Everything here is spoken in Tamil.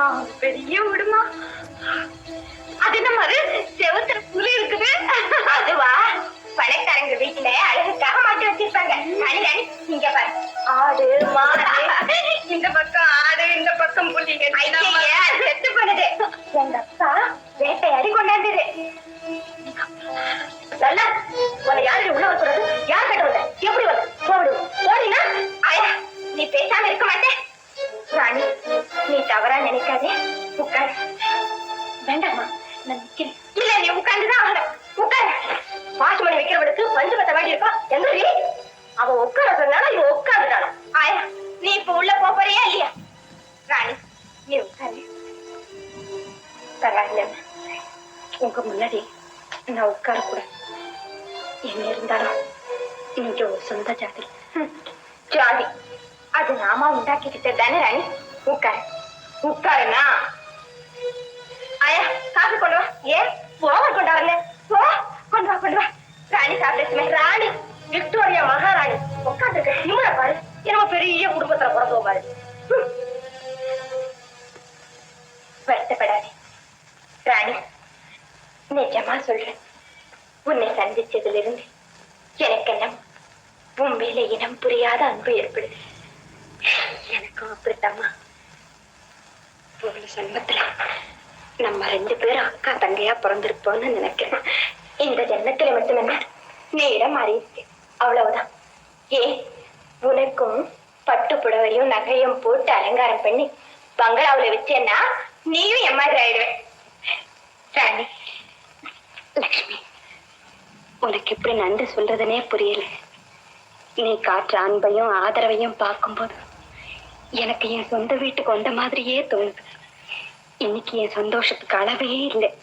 அம்மா பெரிய விடுமா அது நம்ம அது செவத்துல புலி இருக்குது. அதுவா? பணக்காரங்க வீட்டுல அழகுக்காக மாட்டி வச்சிருப்பாங்க. ராணி இங்க பாரு. ஆடு மாடு. இந்த பக்கம் ஆடு இந்த பக்கம் ஐயா செத்து போனது. எங்க அப்பா வேட்டையாடி கொண்டாந்தது. நல்லா உன்னை யாரு உள்ள வரக்கூடாது? யார் கிட்ட வந்த? எப்படி வந்த? போடு போடினா நீ பேசாம இருக்க மாட்டே ராணி நீ தவறா நினைக்காதே. உட்கார். வேண்டாமா நான் நிக்கிறேன். இல்ல நீ உட்கார்ந்துதான் ஆகணும். உட்கார். பாசுமணி வைக்கிறவனுக்கு பஞ்சு பத்த வேண்டி இருக்கா எந்திரி அவ உட்கார சொன்னாலும் இவ உட்காந்துட்டாலும் ஆயா நீ இப்ப உள்ள போறியா இல்லையா? ராணி நீ உட்காரு. பரவாயில்ல. உங்க முன்னாடி நான் உட்கார கூட என்ன இருந்தாலும் நீங்க ஒரு சொந்த ஜாதி. ஜாதி. அது நாமா உண்டாக்கிக்கிட்ட தானே ராணி? உட்காரு. உட்காருனா? ஆயா காசு கொண்டு வா. ஏன் ஓவர் கொண்டு வரல. போ கொண்டு வா கொண்டு வா. ராணி சாப்பிடுச்சுமே ராணி விக்டோரியா மகாராணி. உட்காந்துருக்க நிம்மள பாரு. என்னமோ பெரிய குடும்பத்துல பிறந்தவ பாரு. வருத்தப்படாதே. ராணி நிஜமா சொல்றேன். உன்னை சந்திச்சதுல இருந்து எனக்கு என்ன உன் மேல இனம் புரியாத அன்பு ஏற்படுது. எனக்கும் அப்படித்தாம்மா ஜென்மத்துல நம்ம ரெண்டு பேரும் அக்கா தங்கையா பிறந்திருப்போம்னு நினைக்கிறேன். இந்த ஜென்மத்துல மட்டும் நீ இடம் மாறிடுச்சு. அவ்வளவுதான். ஏன் உனக்கும் பட்டு புடவையும் நகையும் போட்டு அலங்காரம் பண்ணி பங்களாவில் வச்சேன்னா நீயும் என் மாதிரி ஆயிடுவேன். ராணி லக்ஷ்மி உனக்கு எப்படி நன்றி சொல்றதுனே புரியல. நீ காற்று அன்பையும் ஆதரவையும் பார்க்கும்போது எனக்கு என் சொந்த வீட்டுக்கு வந்த மாதிரியே தோணுது. இன்னைக்கு என் சந்தோஷத்துக்கு அளவே இல்லை.